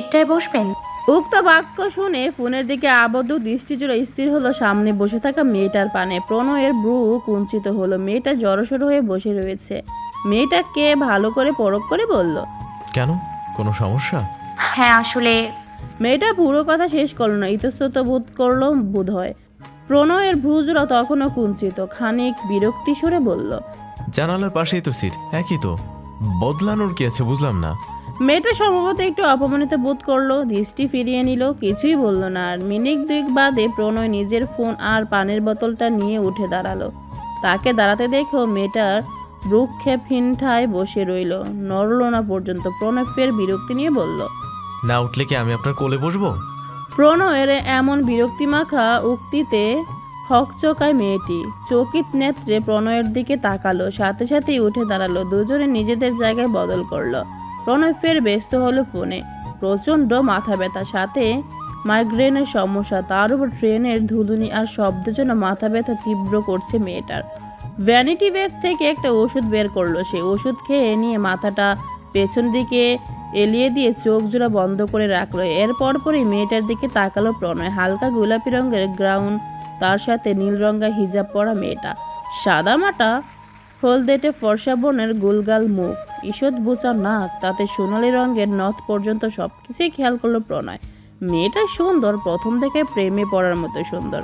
সিটটায় বসবেন? উক্ত বাক্য শুনে ফোনের দিকে আবদ্ধ দৃষ্টি জুড়ে স্থির হলো সামনে বসে থাকা মেয়েটার পানে। প্রণয়ের ব্রু কুঞ্চিত হলো। মেয়েটা জড়সড় হয়ে বসে রয়েছে। মেয়েটাকে ভালো করে পরখ করে বলল কেন? কোনো সমস্যা? হ্যাঁ আসলে মেয়েটা পুরো কথা শেষ করল না ইতস্তত বোধ করল বোধ হয়। প্রণয়ের ভ্রুজরা তখনও কুঞ্চিত। খানিক বিরক্তি সরে বলল জানালার পাশেই তো সিট একই তো। বদলানোর কি আছে বুঝলাম না। মেয়েটা সম্ভবত একটু অপমানিত বোধ করল দৃষ্টি ফিরিয়ে নিল কিছুই বলল না। আর মিনিট দুই বাদে প্রণয় নিজের ফোন আর পানির বোতলটা নিয়ে উঠে দাঁড়াল। তাকে দাঁড়াতে দেখেও মেয়েটার ভ্রুক্ষেপহীন ঠায় বসে রইল। নড়ল না পর্যন্ত প্রণয় ফের বিরক্তি নিয়ে বলল না উঠলে কি আমি আপনার কোলে বসবো? প্রণয়ের এমন বিরক্তিমাখা উক্তিতে হকচকায় মেয়েটি চকিত নেত্রে প্রণয়ের দিকে তাকালো সাথে সাথেই উঠে দাঁড়াল। দুজনে নিজেদের জায়গায় বদল করল। প্রণয় ফের ব্যস্ত হলো ফোনে। প্রচণ্ড মাথা ব্যথা সাথে মাইগ্রেনের সমস্যা, তার উপর ট্রেনের ধুলুনি আর শব্দের জন্য মাথা ব্যথা তীব্র করছে মেয়েটার। ভ্যানিটি ব্যাগ থেকে একটা ওষুধ বের করল। সে ওষুধ খেয়ে নিয়ে মাথাটা পেছন দিকে এলিয়ে দিয়ে চোখ জোড়া বন্ধ করে রাখল। এর পরপরই মেয়েটার দিকে তাকালো প্রণয়। হালকা গোলাপি রঙের গ্রাউন্ড তার সাথে নীল রঙা হিজাব পরা মেয়েটা। সাদা মাটা হলদেটে ফর্সা বনের গুলগাল মুখ। ঈষৎ বোচা নাক, তাতে সোনালি রঙের নথ পর্যন্ত সব কিছুই খেয়াল করল প্রণয়। মেয়েটা সুন্দর, প্রথম থেকে প্রেমে পড়ার মতো সুন্দর।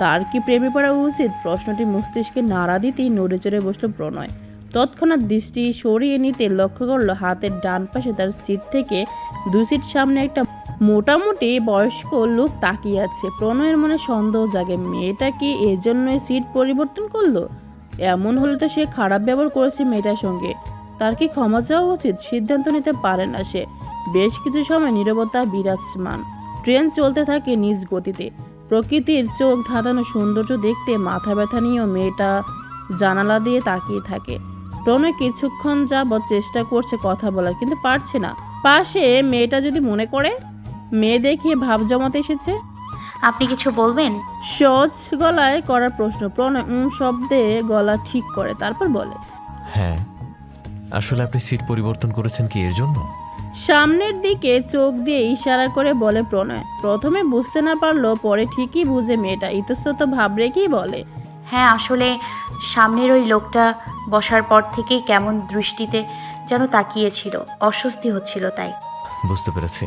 তার কি প্রেমে পড়া উচিত? প্রশ্নটি মস্তিষ্কে নাড়া দিতেই নড়ে চড়ে বসল প্রণয়। তৎক্ষণাৎ দৃষ্টি সরিয়ে নিতে লক্ষ্য করল হাতের ডান পাশে তার সিট থেকে দুই সিট সামনে একটা মোটামুটি বয়স্ক লোক তাকিয়ে আছে। প্রণয়ের মনে সন্দেহ জাগে, মেয়েটা কি এজন্যই সিট পরিবর্তন করল? এমন হলে তো সে খারাপ ব্যবহার করেছে মেয়েটার সঙ্গে। তার কি ক্ষমা চাওয়া উচিত? সিদ্ধান্ত নিতে পারে না সে। বেশ কিছু সময় নীরবতা বিরাজমান। ট্রেন চলতে থাকে নিজ গতিতে। প্রকৃতির চোখ ধাঁধানো সৌন্দর্য দেখতে মাথা ব্যথা নিয়েও মেয়েটা জানালা দিয়ে তাকিয়ে থাকে। প্রণয় কিছুক্ষণ যাবৎ চেষ্টা করছে কথা বলার, কিন্তু পারছে না। পাশে মেয়েটা যদি মনে করে? মেয়ে দেখিয়ে ভাব জমাতে এসেছে? আপনি কিছু বলবেন? সহজ গলায় করার প্রশ্ন প্রণয় উম শব্দে গলা ঠিক করে তারপর বলে হ্যাঁ আসলে আপনি সিট পরিবর্তন করেছেন কি এর জন্য? সামনের দিকে চোখ দিয়ে ইশারা করে বলে প্রণয় প্রথমে বুঝতে না পারল পরে ঠিকই বুঝে মেয়েটা ইতস্তত ভাব রেখেই বলে? হ্যাঁ আসলে সামনের ওই লোকটা বসার পর থেকেই কেমন দৃষ্টিতে যেন তাকিয়েছিল অস্বস্তি হচ্ছিল তাই। বুঝতে পেরেছি।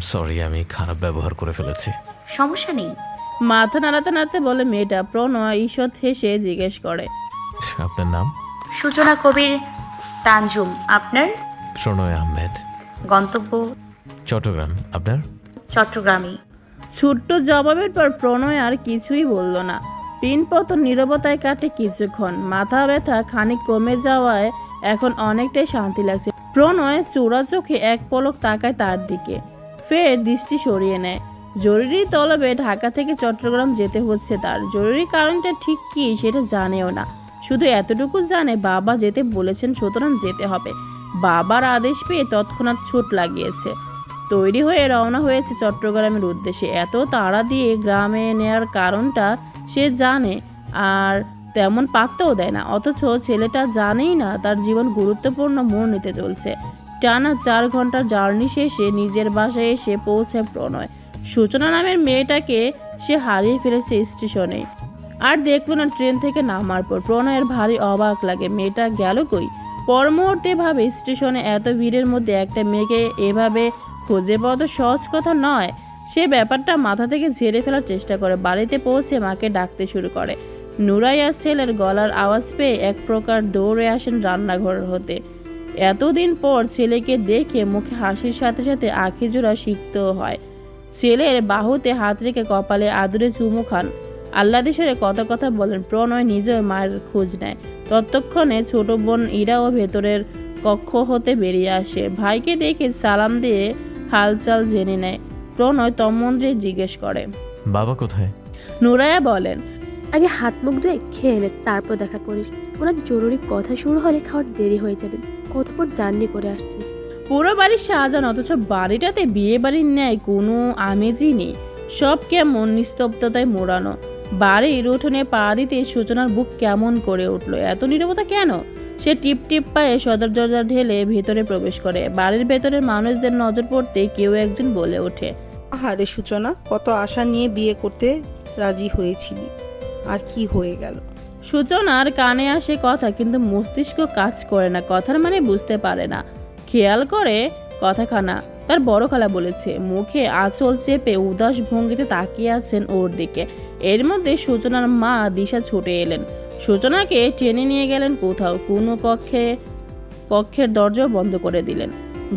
সরি আমি খারাপ ব্যবহার করে ফেলেছি। সমস্যা নেই। মাথা নাড়াতে নাড়াতে বলে মেয়েটা প্রণয় ঈষৎ হেসে জিজ্ঞেস করে। আপনার নাম? সূচনা কবির তানজুম। আপনার? প্রণয় আহমেদ। গন্তব্য? চট্টগ্রাম। আপনার? চট্টগ্রামই। ছোট্ট জবাবের পর প্রণয় আর কিছুই বলল না। পিনপতন নীরবতায় কাটে কিছুক্ষণ। মাথা ব্যথা খানিক কমে যাওয়ায় এখন অনেকটাই শান্তি লাগছে। প্রণয় চোরা চোখে এক পলক তাকায় তার দিকে। ফের দৃষ্টি সরিয়ে নেয়। জরুরি তলবে ঢাকা থেকে চট্টগ্রাম যেতে হচ্ছে তার। জরুরি কারণটা ঠিক কি সেটা জানেও না। শুধু এতটুকু জানে বাবা যেতে বলেছেন সুতরাং যেতে হবে। বাবার আদেশ পেয়ে তৎক্ষণাৎ ছুট লাগিয়েছে। তৈরি হয়ে রওনা হয়েছে চট্টগ্রামের উদ্দেশ্যে। এত তাড়া দিয়ে গ্রামে নেয়ার কারণটা সে জানে আর তেমন পাত্তাও দেয় না। অথচ ছেলেটা জানেই না তার জীবন গুরুত্বপূর্ণ মোড় নিতে চলছে। টানা চার ঘণ্টার জার্নি শেষে নিজের বাসায় এসে পৌঁছে প্রণয়। সূচনা নামের মেয়েটাকে সে হারিয়ে ফেলেছে স্টেশনে। আর দেখল না ট্রেন থেকে নামার পর। প্রণয়ের ভারী অবাক লাগে, মেয়েটা গেল কই? পর মুহূর্তে ভাবে স্টেশনে এত ভিড়ের মধ্যে একটা মেয়েকে এভাবে খুঁজে পাওয়া তো সহজ কথা নয়। সে ব্যাপারটা মাথা থেকে ঝেড়ে ফেলার চেষ্টা করে। বাড়িতে পৌঁছে মাকে ডাকতে শুরু করে। নুরাইয়া ছেলের গলার আওয়াজ পেয়ে এক প্রকার দৌড়ে আসেন রান্নাঘর হতে। এতদিন পর ছেলেকে দেখে মুখে হাসির সাথে সাথে আখি জোড়া সিক্ত হয়। ছেলের বাহুতে হাত রেখে কপালে আদুরে চুমু খান। আহ্লাদেশ্বরে কত কথা বলেন প্রণয় নিজেও মায়ের খোঁজ নেয়। ততক্ষণে ছোট বোন ইরাও ভেতরের কক্ষ হতে বেরিয়ে আসে। ভাইকে দেখে সালাম দিয়ে হালচাল জেনে নেয়। প্রণয় তন্মন্ত্রী জিজ্ঞেস করে বাবা কোথায়? নুরায়া বলেন আগে হাত মুখ ধুয়ে খেয়ে নে তারপর দেখা করিস। ওনার জরুরি কথা শুরু হলে খাওয়ার দেরি হয়ে যাবে। কতক্ষণ জার্নি করে আসছি? পুরো বাড়ির সাজানো অথচ বাড়িটাতে বিয়ে বাড়ির ন্যায় কোনো আমেজই নেই। সব কেমন নিস্তব্ধতায় মোড়ানো। বাড়ির উঠোনে পা দিতে সূচনার বুক কেমন করে উঠল এত নীরবতা কেন? সে টিপ টিপ পায়ে সদর দরজা ঢেলে ভেতরে প্রবেশ করে। বাড়ির ভেতরের মানুষদের নজর পড়তে কেউ একজন বলে ওঠে। আহারে সূচনা কত আশা নিয়ে বিয়ে করতে রাজি হয়েছিলি। আর কি হয়ে গেল? সূচনার কানে আসে কথা, কিন্তু মস্তিষ্ক কাজ করে না, কথার মানে বুঝতে পারে না। খেয়াল করে কথাখানা, তার বড় খালা বলেছে, মুখে আঁচল চেপে উদাস ভঙ্গিতে তাকিয়ে আছেন ওর দিকে। এর মধ্যে সূচনার মা দিশা ছুটে এলেন। সূচনাকে টেনে নিয়ে গেলেন কোথাও, কোনো কক্ষে, কক্ষের দরজাও বন্ধ করে দিলেন।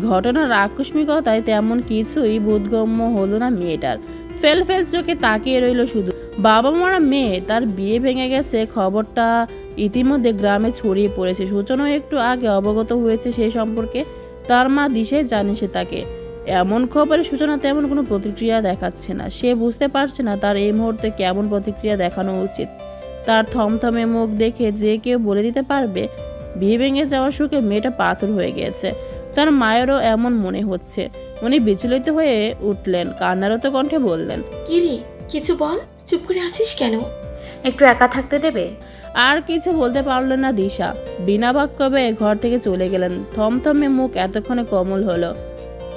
ঘটনার আকস্মিকতায় তেমন কিছুই বোধগম্য হলো না মেয়েটার। ফেল ফেল চোখে তাকিয়ে রইল শুধু। বাবা মারা মেয়ে, তার বিয়ে ভেঙে গেছে, খবরটা ইতিমধ্যে গ্রামে ছড়িয়ে পড়েছে। সূচনাও একটু আগে অবগত হয়েছে সেই সম্পর্কে, তার মা দিশে জানে সে তাকে। এমন খবরে সূচনা তেমন কোনো প্রতিক্রিয়া দেখাচ্ছে না। সে বুঝতে পারছে না তার এই মুহূর্তে কেমন প্রতিক্রিয়া দেখানো উচিত। তার থমথমে মুখ দেখে যে কেউ বলে দিতে পারবে, বিয়ে ভেঙে যাওয়ার সুখে মেয়েটা পাথর হয়ে গিয়েছে। তার মায়েরও এমন মনে হচ্ছে। উনি বিচলিত হয়ে উঠলেন, কান্নারত কণ্ঠে বললেন, কিরে, কিছু বল। চুপ করে আছিস কেন? একটু একা থাকতে দেবে? আর কিছু বলতে পারলেন না দিশা। বিনা বাক্যবে ঘর থেকে চলে গেলেন। থমথমে মুখ এতক্ষণে কমল হলো।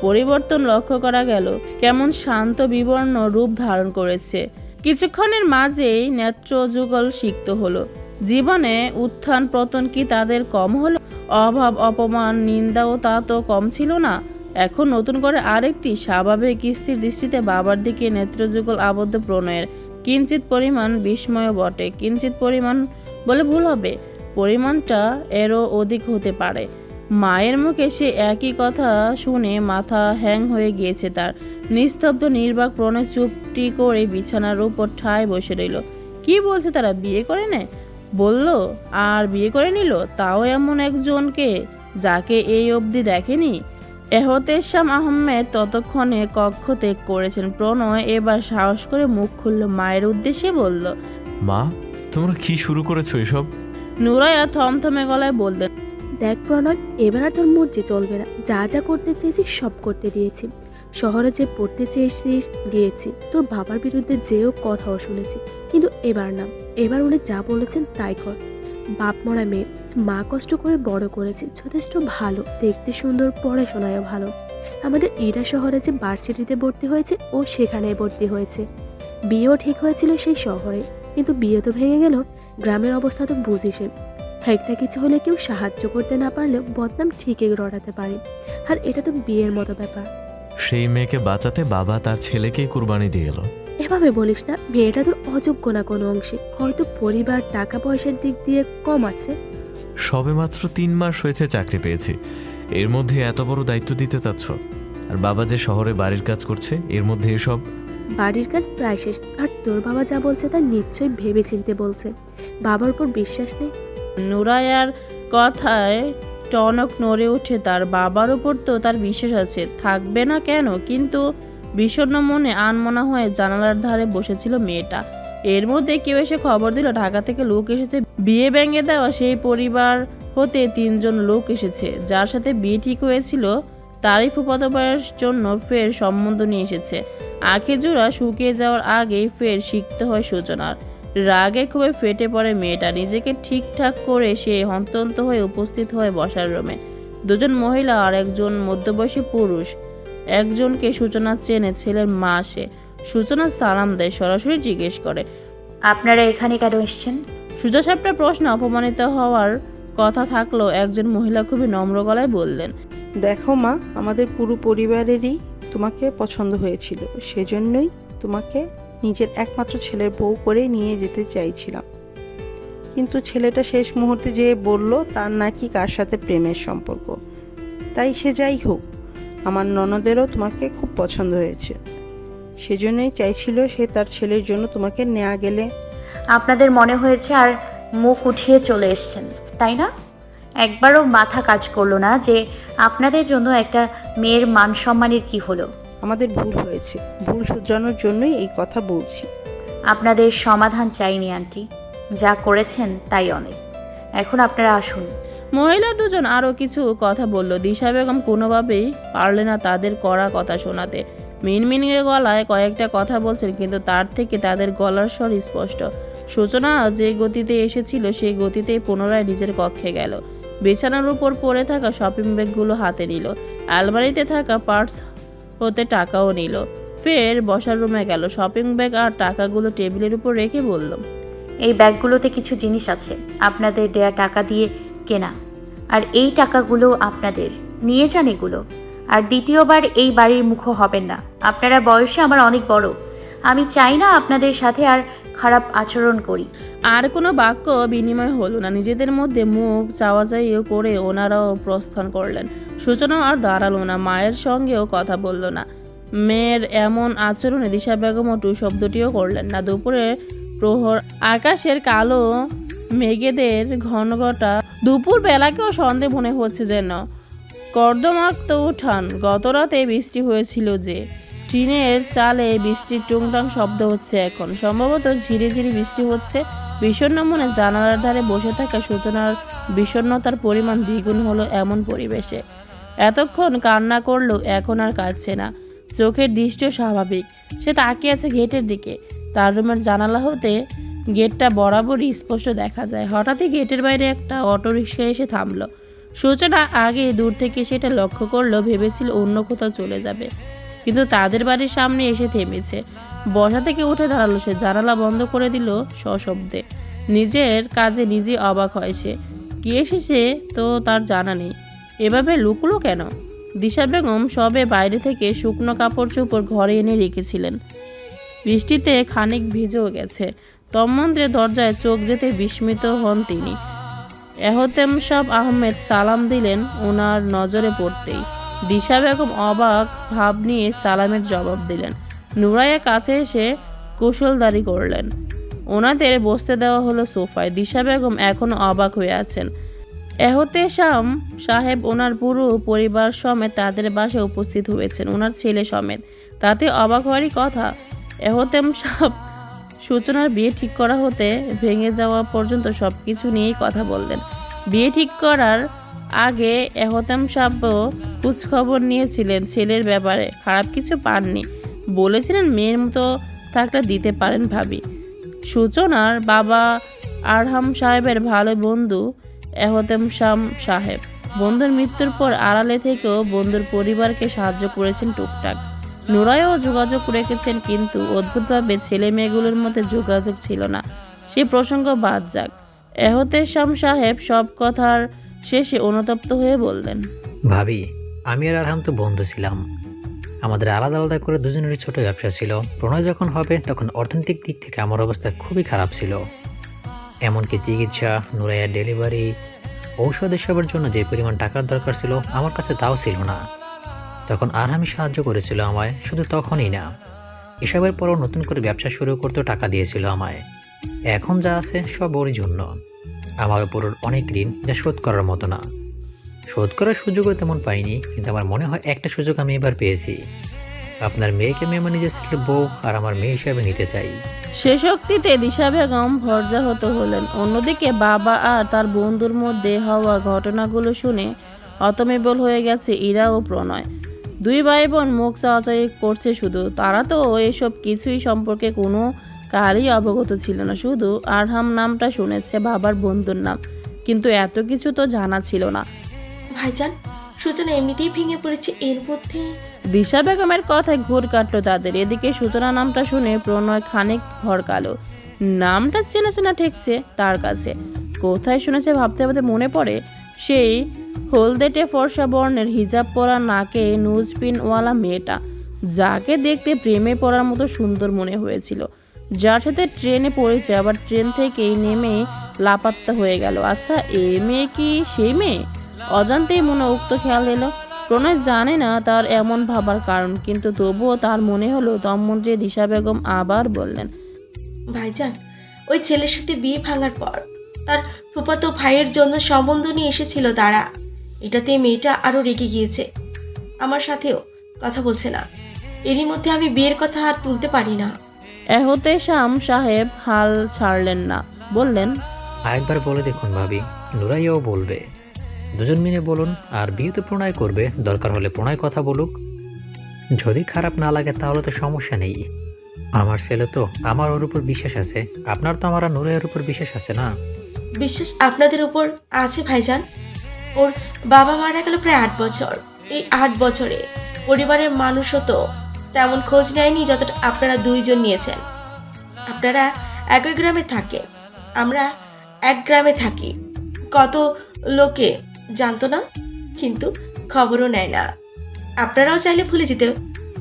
পরিবর্তন লক্ষ্য করা গেল। কেমন শান্ত বিবর্ণ রূপ ধারণ করেছে। কিছুক্ষণের মাঝেই নেত্র যুগল সিক্ত হলো। জীবনে উত্থান পতন কি তাদের কম হলো? অভাব অপমান নিন্দাও তা তো কম ছিল না। এখন নতুন করে আরেকটি স্বাভাবিক স্থির দৃষ্টিতে বাবার দিকে নেত্রযুগল আবদ্ধ প্রণয়ের কিঞ্চিত পরিমাণ বিস্ময় বটে। কিঞ্চিত পরিমাণ বলে ভুল হবে। পরিমাণটা এরও অধিক হতে পারে। মায়ের মুখে সে একই কথা শুনে মাথা হ্যাং হয়ে গিয়েছে তার। নিস্তব্ধ নির্বাক প্রণে চুপটি করে বিছানার উপর ঠায় বসে রইল। কি বলছে তারা, বিয়ে করে নে? বলল, আর বিয়ে করে নিল? তাও এমন একজনকে যাকে এই অবধি দেখেনি? এহতেশাম আহমেদ ততক্ষণে কক্ষ ত্যাগ করেছেন। প্রণয় এবার সাহস করে মুখ খুলল মায়ের উদ্দেশ্যে বলল মা তোমরা কি শুরু করেছ এসব? নুরাইয়া থমথমে গলায় বললেন দেখ প্রণয় এবার আর তোর মর্জি চলবে না। যা যা করতে চেয়েছিস সব করতে দিয়েছি। শহরে যে পড়তে চেয়েছিস দিয়েছি। তোর বাবার বিরুদ্ধে যেও কথাও শুনেছি। কিন্তু এবার না। এবার উনি যা বলেছেন তাই কর। বাপ মরা মেয়ে। মা কষ্ট করে বড় করেছে, যথেষ্ট ভালো। দেখতে সুন্দর, পড়াশোনায়ও ভালো। আমাদের ইরা শহরে যে ভার্সিটিতে ভর্তি হয়েছে, ও সেখানে ভর্তি হয়েছে। বিয়েও ঠিক হয়েছিল সেই শহরে। কিন্তু বিয়ে তো ভেঙে গেল, গ্রামের অবস্থা তো বুঝিসই একটা কিছু হলে কেউ সাহায্য করতে না পারলেও বদনাম ঠিকই রটাতে পারে। আর এটা তো বিয়ের মতো ব্যাপার। সেই মেয়েকে বাঁচাতে বাবা তার ছেলেকেই কুরবানি দিয়ে এলো। এভাবে বলিস না মেয়েটা তোর অযোগ্য না কোনো অংশে। হয়তো পরিবার টাকা পয়সার দিক দিয়ে কম আছে। সবে মাত্র তিন মাস হয়েছে চাকরি পেয়েছি। এর মধ্যে এত বড় দায়িত্ব দিতে চাচ্ছ? আর বাবা যে শহরে বাড়ির কাজ করছে এর মধ্যে এসব? বাড়ির কাজ প্রায় শেষ আর তোর বাবা যা বলছে তা নিশ্চয়ই ভেবে চিনতে বলছে। বাবার উপর বিশ্বাস নেই? নুরাইয়ার কথায় টনক নড়ে ওঠে তার। বাবার উপর তো তার বিশ্বাস আছে। থাকবে না কেন? কিন্তু বিষণ্ণ মনে আনমনা হয়ে জানালার ধারে বসেছিল মেয়েটা। এর মধ্যে কেউ এসে খবর দিল, ঢাকা থেকে লোক এসেছে। বিয়ে ভেঙে দেওয়া সেই পরিবার হতে তিনজন লোক এসেছে। যার সাথে বিয়ে ঠিক হয়েছিল, তারই ফুপাতবায়ের জন্য ফের সম্বন্ধ নিয়ে এসেছে। আখে জোড়া শুকিয়ে যাওয়ার আগেই ফের শিখতে হয় সূচনার। রাগে খুবই ফেটে পড়ে মেয়েটা। নিজেকে ঠিকঠাক করে সে হন্তন্ত হয়ে উপস্থিত হয় বসার রুমে। দুজন মহিলা আর একজন মধ্যবয়সী পুরুষ। একজনকে সূচনা চেনে ছেলের মা সে সূচনা সালাম দেয় সরাসরি জিজ্ঞেস করে আপনারা এখানে কেন এসেছেন? সুজা সাহেবটার প্রশ্নে অপমানিত হওয়ার কথা থাকলেও একজন মহিলা খুবই নম্র গলায় বললেন দেখো মা আমাদের পুরো পরিবারেরই তোমাকে পছন্দ হয়েছিল। সেজন্যই তোমাকে নিজের একমাত্র ছেলের বউ করে নিয়ে যেতে চাইছিলাম। কিন্তু ছেলেটা শেষ মুহূর্তে যে বলল তার নাকি কার সাথে প্রেমের সম্পর্ক। তাই সে যাই হোক আমার ননদেরও তোমাকে খুব পছন্দ হয়েছে। সেজন্যই চাইছিল সে তার ছেলের জন্য তোমাকে নেওয়া গেলে। আপনাদের মনে হয়েছে আর মুখ উঠিয়ে চলে এসেছেন তাই না? একবারও মাথা কাজ করল না যে আপনাদের জন্য একটা মেয়ের মান সম্মানের কি হলো। আমাদের ভুল হয়েছে। ভুল শুধরানোর জন্যই এই কথা বলছি। আপনাদের সমাধান চাইনি আন্টি। যা করেছেন তাই অনেক। এখন আপনারা আসুন। মহিলা দুজন আরও কিছু কথা বলল। দিশা বেগম কোনোভাবেই পারলে না তাদের করা কথা শোনাতে। মিনমিনের গলায় কয়েকটা কথা বলছেন, কিন্তু তার থেকে তাদের গলার স্বর স্পষ্ট। সূচনা যে গতিতে এসেছিল, সেই গতিতে পুনরায় নিজের কক্ষে গেল। বিছানার উপর পড়ে থাকা শপিং ব্যাগগুলো হাতে নিল। আলমারিতে থাকা পার্টস হতে টাকাও নিল। ফের বসার রুমে গেল। শপিং ব্যাগ আর টাকাগুলো টেবিলের উপর রেখে বলল, এই ব্যাগগুলোতে কিছু জিনিস আছে। আপনাদের দেয়া টাকা দিয়ে কেনা। আর এই টাকাগুলো আপনাদের। নিয়ে যান এগুলো। আর দ্বিতীয়বার এই বাড়ির মুখ হবেন না। আপনারা বয়সে আমার অনেক বড়। আমি চাই না আপনাদের সাথে আর খারাপ আচরণ করি। আর কোনো বাক্য বিনিময় হলো না। নিজেদের মধ্যে মুখ চাওয়া চাওয়াচাইও করে ওনারাও প্রস্থান করলেন। সূচনা আর দাঁড়াল না। মায়ের সঙ্গেও কথা বলল না। মেয়ের এমন আচরণে দিশা বেগমও টু শব্দটিও করলেন না। দুপুরে প্রহর আকাশের কালো মেঘেদের ঘনঘটা দুপুর বেলাকেও সন্দেহ মনে হচ্ছে যেন। কর্দমাক্ত উঠান গত রাতে বৃষ্টি হয়েছিল যে। টিনের চালে বৃষ্টির টুংটাং শব্দ হচ্ছে এখন। সম্ভবত ঝিরি ঝিরি বৃষ্টি হচ্ছে। বিষণ্ণ মনে জানালার ধারে বসে থাকা সূচনার বিষণ্ণতার পরিমাণ দ্বিগুণ হলো এমন পরিবেশে। এতক্ষণ কান্না করলেও এখন আর কাঁদছে না। চোখের দৃষ্টিও স্বাভাবিক। সে তাকিয়ে আছে গেটের দিকে। তার রুমের জানালা হতে গেটটা বরাবরই স্পষ্ট দেখা যায়। হঠাৎই গেটের বাইরে একটা অটোরিকশা এসে থামলো। সূচনা আগে দূর থেকে সেটা লক্ষ্য করল, ভেবেছিল অন্য কোথাও চলে যাবে। কিন্তু তাদের বাড়ির সামনে এসে থেমেছে। বসা থেকে উঠে দাঁড়াল সে। জানালা বন্ধ করে দিল সশব্দে। নিজের কাজে নিজে অবাক হয় সে। কি এসেছে তো তার জানা নেই। এভাবে লুকলো কেন? দিশা বেগম সবে বাইরে থেকে শুকনো কাপড় চোপড় ঘরে এনে রেখেছিলেন। বৃষ্টিতে খানিক ভিজেও গেছে। তন্মন্ত্রে দরজায় চোখ যেতে বিস্মিত হন তিনি। এহতেম সাহ আহমেদ সালাম দিলেন ওনার নজরে পড়তেই। দিশা বেগম অবাক ভাব নিয়ে সালামের জবাব দিলেন। নুরাইয়া কাছে এসে কুশলদারি করলেন। ওনাদের বসতে দেওয়া হলো সোফায়। দিশা বেগম এখনও অবাক হয়ে আছেন। এহতেশাম সাহেব ওনার পুরো পরিবার সমেত তাদের বাসায় উপস্থিত হয়েছেন ওনার ছেলে সমেত। তাতে অবাক হওয়ারই কথা, এহতেম সাহেব সূচনার বিয়ে ঠিক করা হতে ভেঙে যাওয়া পর্যন্ত সব কিছু নিয়েই কথা বললেন। বিয়ে ঠিক করার আগে এহতাম সাহেবও খোঁজখবর নিয়েছিলেন ছেলের ব্যাপারে। খারাপ কিছু পাননি। বলেছিলেন মেয়ের মতো থাকলে দিতে পারেন ভাবি। সূচনার বাবা আরহাম সাহেবের ভালো বন্ধু এহতেম শাম সাহেব। বন্ধুর মৃত্যুর পর আড়ালে থেকেও বন্ধুর পরিবারকে সাহায্য করেছেন টুকটাক। নোরায়ও যোগাযোগ রেখেছেন, কিন্তু অদ্ভুতভাবে ছেলে মেয়েগুলোর মধ্যে যোগাযোগ ছিল না। সে প্রসঙ্গ বাদ যাক। এহতে শাম সাহেব সব কথার শেষে অনুতপ্ত হয়ে বললেন, ভাবি, আমি আর আরহাম তো বন্ধু ছিলাম। আমাদের আলাদা আলাদা করে দুজনেরই ছোট ব্যবসা ছিল। প্রণয় যখন হবে, তখন অর্থনৈতিক দিক থেকে আমার অবস্থা খুবই খারাপ ছিল। এমনকি চিকিৎসা, নুরাইয়ার ডেলিভারি, ঔষধ এসবের জন্য যে পরিমাণ টাকার দরকার ছিল, আমার কাছে তাও ছিল না। তখন আরহামি সাহায্য করেছিল আমায়, শুধু তখনই না। এসবের পরও নতুন করে ব্যবসা শুরু করতেও টাকা দিয়েছিল আমায়। এখন যা আছে সব ওরই জন্য। আমার ওর অনেক ঋণ যা শোধ করার মতো না। শোধ করার সুযোগও তেমন পাইনি, কিন্তু আমার মনে হয় একটা সুযোগ আমি এবার পেয়েছি। আপনার মেয়েকে আমি আমার নিজের ছেলের বউ আর আমার মেয়ে হিসাবে নিতে চাই। সে শক্তিতে দিশা বেগম ভরজাহত হলেন। অন্যদিকে বাবা আর তার বন্ধুর মধ্যে হওয়া ঘটনাগুলো শুনে অতমেবল হয়ে গেছে ইরা ও প্রণয়। দুই ভাই বোন মুখ চাওয়াচাই করছে শুধু। তারা তো এসব কিছুই সম্পর্কে কোনো কারই অবগত ছিল না। শুধু আরহাম নামটা শুনেছে বাবার বন্ধুর নাম। কিন্তু এত কিছু তো জানা ছিল না। ভাইজান সূচনা এমনিতেই ভেঙে পড়েছে এর মধ্যে? দিশা বেগমের কথায় ঘুর কাটলো তাদের। এদিকে সূচনা নামটা শুনে প্রণয় খানিক ভরকালো। নামটা চেনা চেনা ঠেকছে তার কাছে। কোথায় শুনেছে ভাবতে ভাবতে মনে পড়ে সেই হলদেটে ফর্সা বর্ণের হিজাব পরা নাকে নুজপিনওয়ালা মেয়েটা, যাকে দেখতে প্রেমে পড়ার মতো সুন্দর মনে হয়েছিল। যার সাথে ট্রেনে পড়েছে, আবার ট্রেন থেকেই নেমে লাপাত্তা হয়ে গেল। আচ্ছা এ মেয়ে কি সেই মেয়ে? অজান্তেই মনে উক্ত খেয়াল এলো। প্রণয় জানে না তার এমন ভাবার কারণ, কিন্তু তবুও তার মনে হলো তন্মন্ত্রী দিশা বেগম আবার বললেন, ভাইজান, ওই ছেলের সাথে বিয়ে ভাঙার পর তার ফুফাতো ভাইয়ের জন্য সম্বন্ধ নিয়ে এসেছিল তারা এটাতে মেয়েটা আরও রেগে গিয়েছে। আমার সাথেও কথা বলছে না। এরই মধ্যে আমি বিয়ের কথা আর তুলতে পারি না। এহতে শাম সাহেব হাল ছাড়লেন না। বললেন আরেকবার বলে দেখুন ভাবি নুরাইয়াও বলবে। দুজন মিলে বলুন আর বিয়েতে প্রণয় করবে দরকার হলে প্রণয় কথা বলুক। যদি খারাপ না লাগে তাহলে তো সমস্যা নেই। আমার ছেলে তো আমার ওর উপর বিশ্বাস আছে। আপনার তো আমার আর নুরের উপর বিশ্বাস আছে না? বিশ্বাস আপনাদের উপর আছে ভাইজান। ওর বাবা মারা গেল প্রায় আট বছর। এই আট বছরে পরিবারের মানুষও তো তেমন খোঁজ নেয়নি যতটা আপনারা দুইজন নিয়েছেন। আপনারা একই গ্রামে থাকেন আমরা এক গ্রামে থাকি। কত লোকে জানতো না, কিন্তু খবরও নেয় না। আপনারাও চাইলে ভুলে যেতে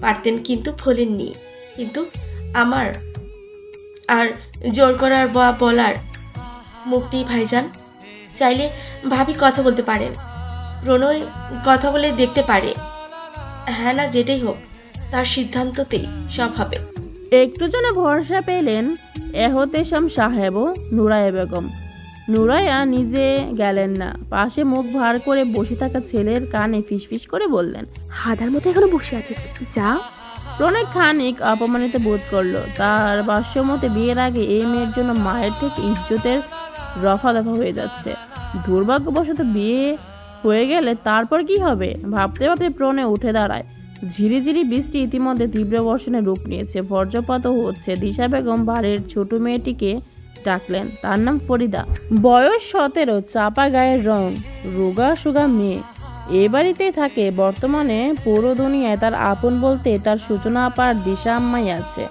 পারতেন, কিন্তু ভুলেননি। কিন্তু আমার আর জোর করার বা বলার মুক্তি ভাইজান চাইলে ভাবি কথা বলতে পারেন। প্রণয় কথা বলে দেখতে পারে। হ্যাঁ না যেটাই হোক তার সিদ্ধান্ততেই সব হবে। একটু যেন ভরসা পেলেন এহতেশাম সাহেব ও নুরায়া বেগম। নুরায়া নিজে গেলেন না। পাশে মুখ ভার করে বসে থাকা ছেলের কানে ফিসফিস করে বললেন হাদার মতো এখনও বসে আছিস। যা প্রণয় খানিক অপমানিত বোধ করল। তার বাস্যমতে বিয়ের আগে এই মেয়ের জন্য মায়ের থেকে ইজ্জতের রফা দফা হয়ে যাচ্ছে। দুর্ভাগ্যবশত বিয়ে হয়ে গেলে তারপর কি হবে? ভাবতে ভাবতে প্রণে উঠে দাঁড়ায়। ঝিরিঝিরি বৃষ্টি ইতিমধ্যে তীব্র বর্ষণে রূপ নিয়েছে। বজ্রপাতও হচ্ছে দিশা বেগম বাড়ির ছোট মেয়েটিকে ডাকলেন। তার নাম ফরিদা। বয়স সতেরো, চাপা গায়ের রং, রোগা সুগা মেয়ে। এ বাড়িতেই থাকে। বর্তমানে পুরো দুনিয়ায় তার আপন বলতে তার সূচনা আপার দিশা আম্মাই আছে।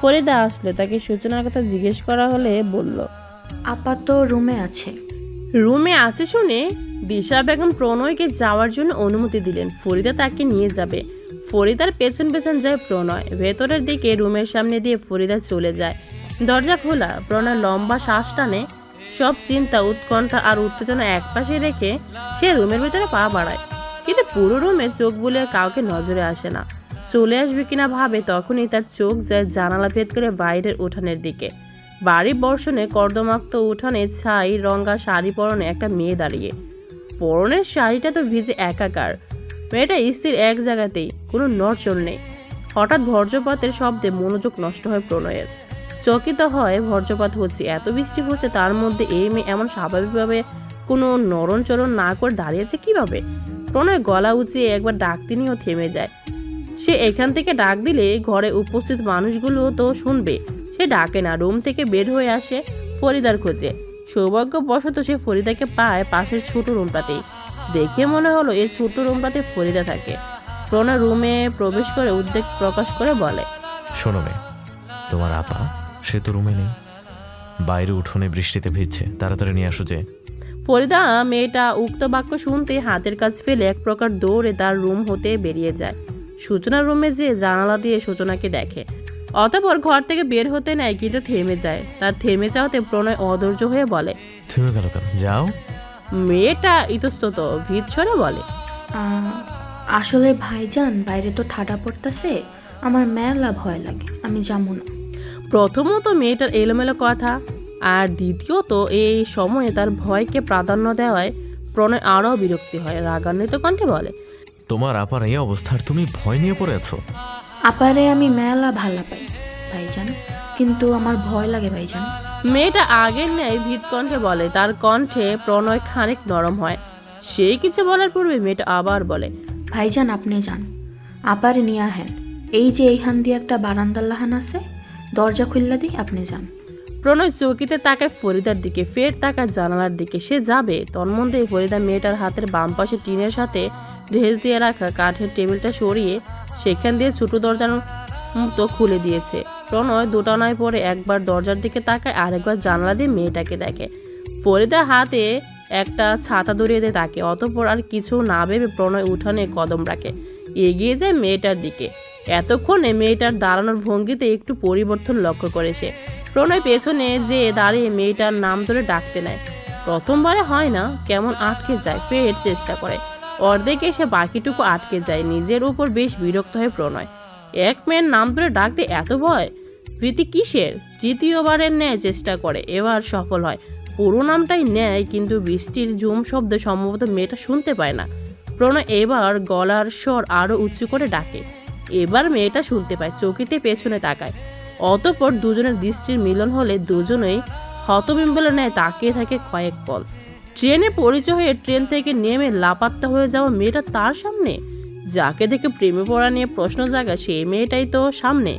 ফরিদা আসলে। তাকে সূচনার কথা জিজ্ঞেস করা হলে বলল আপাতত রুমে আছে। রুমে আছে শুনে দিশা বেগম প্রণয়কে যাওয়ার জন্য অনুমতি দিলেন। ফরিদা তাকে নিয়ে যাবে। ফরিদার পেছন পেছন যায় প্রণয়। ভেতরের দিকে রুমের সামনে দিয়ে ফরিদা চলে যায়। দরজা খোলা, প্রণয় লম্বা শ্বাস টানে। সব চিন্তা, উৎকণ্ঠা আর উত্তেজনা একপাশে রেখে সে রুমের ভিতরে পা বাড়ায়। কিন্তু পুরো রুমে চোখ বলে কাউকে নজরে আসে না। চলে আসবে কিনা ভাবে তখনই তার চোখ যায় জানালা ভেদ করে বাইরের উঠানের দিকে। বাড়ি বর্ষণে কর্দমাক্ত উঠানে ছাই, রঙা শাড়ি পরনে একটা মেয়ে দাঁড়িয়ে। পরনের শাড়িটা তো ভিজে একাকার। মেয়েটা স্থির এক জায়গাতেই, কোনো নড়চড় নেই। হঠাৎ বর্জ্যপাতের শব্দে মনোযোগ নষ্ট হয় প্রণয়ের। চকিত হয় বর্জ্যপাত হচ্ছে, এত বৃষ্টি হচ্ছে তার মধ্যে এই মেয়ে এমন স্বাভাবিকভাবে কোনো নরণ চরণ না করে দাঁড়িয়েছে কীভাবে? প্রণয় গলা উঁচিয়ে একবার ডাকতে নিয়েও থেমে যায়। সে এখান থেকে ডাক দিলে ঘরে উপস্থিত মানুষগুলো তো শুনবে। সে ডাকে না রুম থেকে বের হয়ে আসে ফরিদার খোঁজে। সৌভাগ্যবশত সে ফরিদাকে পায় পাশের ছোট রুমটাতেই। দেখে মনে হলো এই ছোট রুমটাতে ফরিদা থাকে। প্রণয় রুমে প্রবেশ করে উদ্বেগ প্রকাশ করে বলে শোনো মেয়ে তোমার আপা সে তো রুমে নেই। বাইরে উঠোনে বৃষ্টিতে ভিজছে তাড়াতাড়ি নিয়ে আসো যে। ফরিদা মেয়েটা উক্ত বাক্য শুনতে হাতের কাজ ফেলে এক প্রকার দৌড়ে তার রুম হতে বেরিয়ে যায়। সূচনার রুমে যে জানালা দিয়ে সূচনাকে দেখে। অতপর ঘর থেকে বের হতে নেয় কিন্তু থেমে যায়। তার থেমে যাওয়াতে প্রণয় অধৈর্য হয়ে বলে থেমে গেল কেন? যাও। মেয়েটা ইতস্তত ভিত স্বরে বলে আহ, আসলে ভাইজান বাইরে তো ঠাডা পড়তেছে। আমার মেলা ভয় লাগে আমি যাব না। প্রথমত মেয়েটার এলোমেলো কথা আর দ্বিতীয়ত এই সময়ে তার ভয়কে প্রাধান্য দেওয়ায় প্রণয় আরও বিরক্তি হয়। রাগান্বিত কণ্ঠে বলে তোমার আপার এই অবস্থার তুমি ভয় নিয়ে পড়ে আছো। আপারে আমি মেলা ভালা পাই ভাইজান। কিন্তু আমার ভয় লাগে ভাইজান। মেয়েটা আগের ন্যায় ভিত কণ্ঠে বলে তার কণ্ঠে প্রণয় খানিক নরম হয়। সেই কিছু বলার পূর্বে মেয়েটা আবার বলে ভাইজান আপনি যান। আপারে নিয়া আহেন এই যে এইখান দিয়ে একটা বারান্দার লাহান আছে দরজা খুললা দিই আপনি যান। প্রণয় চৌকিতে তাকায় ফরিদার দিকে ফের তাকায় জানালার দিকে। সে যাবে তন্মধ্যে ফরিদা মেয়েটার হাতের বাম পাশে টিনের সাথে ঢেস দিয়ে রাখা কাঠের টেবিলটা সরিয়ে সেখান দিয়ে ছোট দরজার মতো খুলে দিয়েছে। প্রণয় দোটানায় পরে একবার দরজার দিকে তাকায়, আরেকবার জানালা দিয়ে মেয়েটাকে দেখে। ফরিদা হাতে একটা ছাতা ধরিয়ে দেয় তাকে, অতপর আর কিছু না ভেবে প্রণয় উঠানে কদম রাখে। এগিয়ে যায় মেয়েটার দিকে। এতক্ষণে মেয়েটার দাঁড়ানোর ভঙ্গিতে একটু পরিবর্তন লক্ষ্য করে সে। প্রণয় পেছনে যে দাঁড়িয়ে মেয়েটার নাম ধরে ডাকতে নেয়। প্রথমবারে হয় না, কেমন আটকে যায়, ফের চেষ্টা করে। অর্ধেক এসে বাকিটুকু আটকে যায়। নিজের উপর বেশ বিরক্ত হয়ে প্রণয়। এক মেয়ের নাম ধরে ডাকতে এত ভয়? প্রীতি কিসের? তৃতীয়বারের ন্যায় চেষ্টা করে, এবার সফল হয়। পুরো নামটাই নেয় কিন্তু বৃষ্টির জুম শব্দ সম্ভবত মেয়েটা শুনতে পায় না। প্রণয় এবার গলার স্বর আরও উঁচু করে ডাকে। এবার মেয়েটা শুনতে পায়, চকিতে পেছনে তাকায়। অতপর দুজনের দৃষ্টির মিলন হলে দুজনেই হতবিম্বলে নেয় তাকিয়ে থাকে কয়েক পল। ট্রেনে পরিচয় হয়ে ট্রেন থেকে নেমে লাপাত্তা হয়ে যাওয়া মেয়েটা তার সামনে। যাকে দেখে প্রেমে পড়া নিয়ে প্রশ্ন জাগা সেই মেয়েটাই তো সামনে।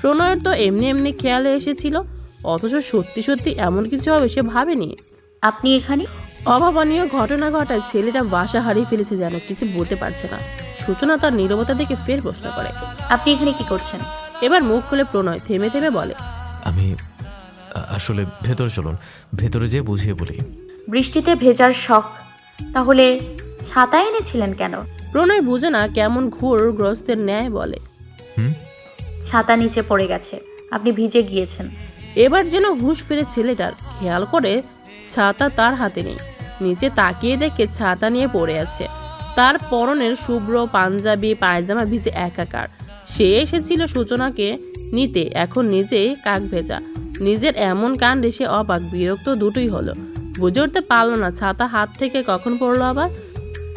প্রণয়ের তো এমনি এমনি খেয়ালে এসেছিল। অথচ সত্যি সত্যি এমন কিছু হবে সে ভাবেনি। আপনি এখানে? অভাবনীয় ঘটনা ঘটায় ছেলেটা বাসা হারিয়ে ফেলেছে যেন কিছু বলতে পারছে না। সূচনা তার নীরবতা দেখে ফের প্রশ্ন করে। আপনি এখানে কি করছেন? এবার মুখ খুলে প্রণয় থেমে থেমে বলে আমি আসলে ভেতরে চলুন। ভেতরে যেয়ে বুঝিয়ে বলি। বৃষ্টিতে ভেজার শখ। তাহলে ছাতা এনেছিলেন কেন? প্রণয় বুঝে না কেমন ঘোর গ্রস্তের ন্যায় বলে। ছাতা নিচে পড়ে গেছে আপনি ভিজে গিয়েছেন। এবার যেন হুঁশ ফিরে ছেলেটার খেয়াল করে ছাতা তার হাতে নেই। নিচে তাকিয়ে দেখে ছাতা নিয়ে পড়ে আছে। তার পরনের শুভ্র পাঞ্জাবি পায়জামা ভিজে একাকার। সে এসেছিল সূচনাকে নিতে এখন নিজেই কাক ভেজা। নিজের এমন কাণ্ডে সে অবাক বিরক্ত দুটোই হলো। বুঝে উঠতে পারল না ছাতা হাত থেকে কখন পড়ল আবার?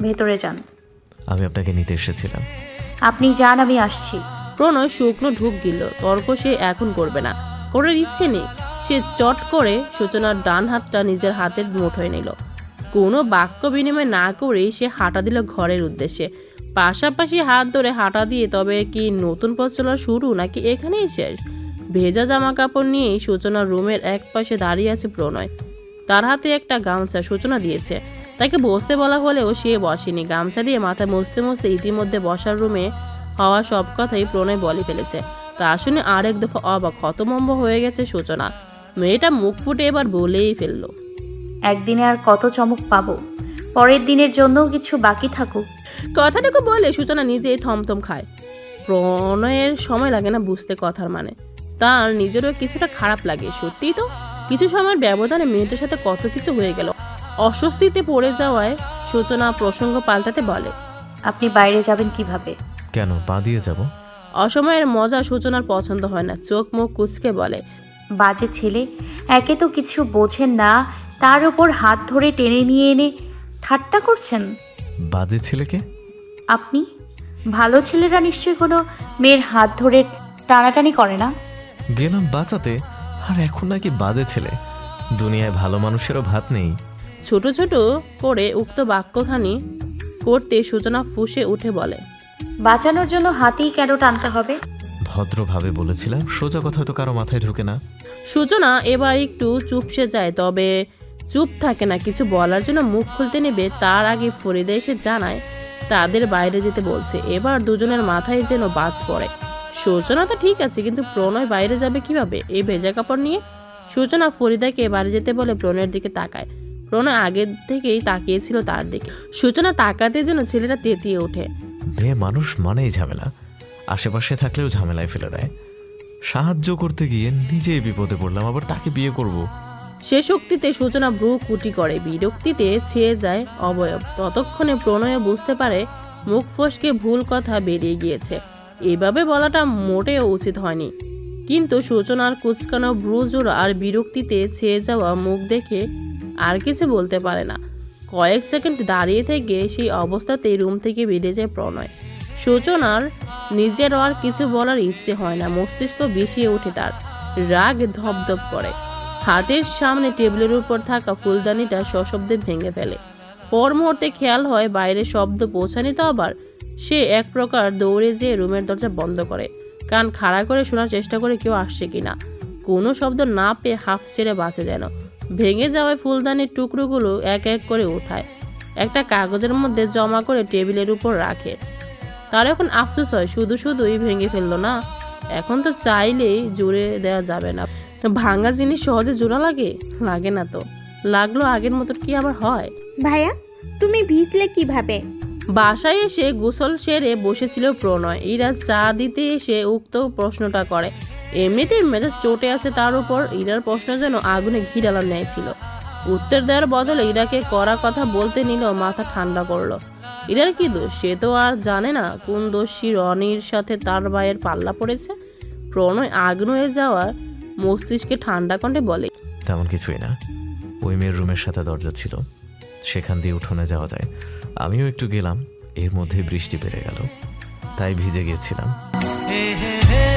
ভেতরে যান। আমি আপনাকে নিতে এসেছিলাম। আপনি যান আমি আসছি। প্রণয় শুকনো ঢুক গিল তর্ক সে এখন করবে না। করার ইচ্ছে নেই। সে চট করে সূচনার ডান হাতটা নিজের হাতের মুঠোয় নিল। কোনো বাক্য বিনিময় না করেই সে হাঁটা দিল ঘরের উদ্দেশ্যে। পাশাপাশি হাত ধরে হাঁটা দিয়ে তবে কি নতুন পথ চলা শুরু নাকি এখানেই শেষ? ভেজা জামা কাপড় নিয়েই সূচনার রুমের এক পাশে দাঁড়িয়ে আছে প্রণয়। তার হাতে একটা গামছা সূচনা দিয়েছে। তাকে বসতে বলা হলেও সে বসেনি। গামছা দিয়ে মাথা মুছতে মুছতে ইতিমধ্যে বসার রুমে হওয়া সব কথাই প্রণয় বলে ফেলেছে। তা শুনে আরেক দফা অবাক হতমম্ব হয়ে গেছে সূচনা। মেয়েটা মুখ ফুটে এবার বলেই ফেলল একদিনে আর কত চমক পাবো? পরের দিনের জন্যও কিছু বাকি থাকুক। কথাটুকু বলে সূচনা নিজেই থমথম খায়। প্রণয়ের সময় লাগে না বুঝতে কথার মানে। তার নিজেরও কিছুটা খারাপ লাগে সত্যিই তো? কিছু সময়ের ব্যবধানে মেয়েটার সাথে কত কিছু হয়ে গেল। অস্বস্তিতে পড়ে যাওয়ায় সূচনা প্রসঙ্গ পাল্টাতে বলে আপনি বাইরে যাবেন কীভাবে? কেন পা দিয়ে যাব? অসময়ের মজা সূচনার পছন্দ হয় না চোখ মুখ কুচকে বলে বাজে ছেলে একে তো কিছু বোঝেন না তার উপর হাত ধরে টেনে নিয়ে এনে ঠাট্টা করছেন। বাজে ছেলেকে? আপনি? ভালো ছেলেরা নিশ্চয়ই কোনো মেয়ের হাত ধরে টানাটানি করে না? গেলাম বাঁচাতে আর এখন নাকি বাজে ছেলে। দুনিয়ায় ভালো মানুষেরও ভাত নেই। ছোট ছোট করে উক্ত বাক্যখানি করতে সূচনা ফুঁসে উঠে বলে বাঁচানোর জন্য হাতেই কেন টানতে হবে? ভদ্রভাবে বলেছিলাম সোজা কথা তো কারও মাথায় ঢোকে না। সূচনা এবার একটু চুপসে যায় তবে চুপ থাকে না কিছু বলার জন্য মুখ খুলতে নেবে তার আগে ফরিদা এসে জানায় তাদের বাইরে যেতে বলছে। এবার দুজনের মাথায় যেন বাজ পড়ে। সূচনা তো ঠিক আছে কিন্তু প্রণয় বাইরে যাবে কীভাবে? এই ভেজা কাপড় নিয়ে? সূচনা ফরিদাকে বাড়ি যেতে বলে প্রণয়ের দিকে তাকায়। প্রণয় আগের থেকেই তাকিয়েছিল তার দিকে। সূচনা তাকাতে যেন ছেলেটা তেতিয়ে ওঠে। মেয়ে মানুষ মানেই ঝামেলা। আশেপাশে থাকলেও ঝামেলায় ফেলে দেয়। সাহায্য করতে গিয়ে নিজেই বিপদে পড়লাম আবার তাকে বিয়ে করব। সে শক্তিতে সূচনা ব্রু কুটি করে। বিরক্তিতে ছেয়ে যায় অবয়ব। ততক্ষণে প্রণয় বুঝতে পারে মুখ ফসকে ভুল কথা বেরিয়ে গিয়েছে। এভাবে বলাটা মোটেও উচিত হয়নি। কিন্তু সূচনার কুচকানো ব্রুজোর আর বিরক্তিতে ছেয়ে যাওয়া মুখ দেখে আর কিছু বলতে পারে না। কয়েক সেকেন্ড দাঁড়িয়ে থেকে সেই অবস্থাতেই রুম থেকে বেরিয়ে যায় প্রণয়। সূচনার নিজের আর কিছু বলার ইচ্ছে হয় না, মস্তিষ্ক বেশিয়ে ওঠে তার। রাগ ধপধপ করে। হাতের সামনে টেবিলের উপর থাকা ফুলদানিটা সশব্দে ভেঙে ফেলে। পর মুহূর্তে খেয়াল হয় বাইরে শব্দ পৌঁছানি তো আবার। সে এক প্রকার দৌড়ে যেয়ে রুমের দরজা বন্ধ করে। কান খাড়া করে শোনার চেষ্টা করে কেউ আসছে কিনা। কোনো শব্দ না পেয়ে হাফ ছেড়ে বাঁচে যেন। ভেঙে যাওয়ায় ফুলদানির টুকরোগুলো এক এক করে ওঠায়। একটা কাগজের মধ্যে জমা করে টেবিলের উপর রাখে। তার এখন আফসোস হয়, শুধু শুধুই ভেঙে ফেলল না। এখন তো চাইলেই জুড়ে দেওয়া যাবে না। ভাঙা জিনিস সহজে জোড়া লাগে? লাগে না তো। লাগল আগের মতো কি আবার হয়? ভাইয়া, তুমি ভিজলে কীভাবে? বাসায় এসে গোসল সেরে বসেছিল প্রণয়। ইরা চা দিতে এসে উক্ত প্রশ্নটা করে। এমনিতেই মেজাজ চটে আছে তার উপর। ইরার প্রশ্ন যেন আগুনে ঘি ডালার ন্যায় ছিল। উত্তর দেওয়ার বদলে ইরাকে করা কথা বলতে নিল, মাথা ঠান্ডা করল। ইরার কি দোষ? সে তো আর জানে না কোন দোষী রনির সাথে তার ভাইয়ের পাল্লা পড়েছে। প্রণয় আগ্ন হয়ে যাওয়া মস্তিষ্কে ঠান্ডা কণ্ঠে বলে, তেমন কিছুই না। ওই মেয়ের রুমের সাথে দরজা ছিল। সেখান দিয়ে উঠোনে যাওয়া যায়। আমিও একটু গেলাম এর মধ্যে বৃষ্টি পেরে গেল তাই ভিজে হে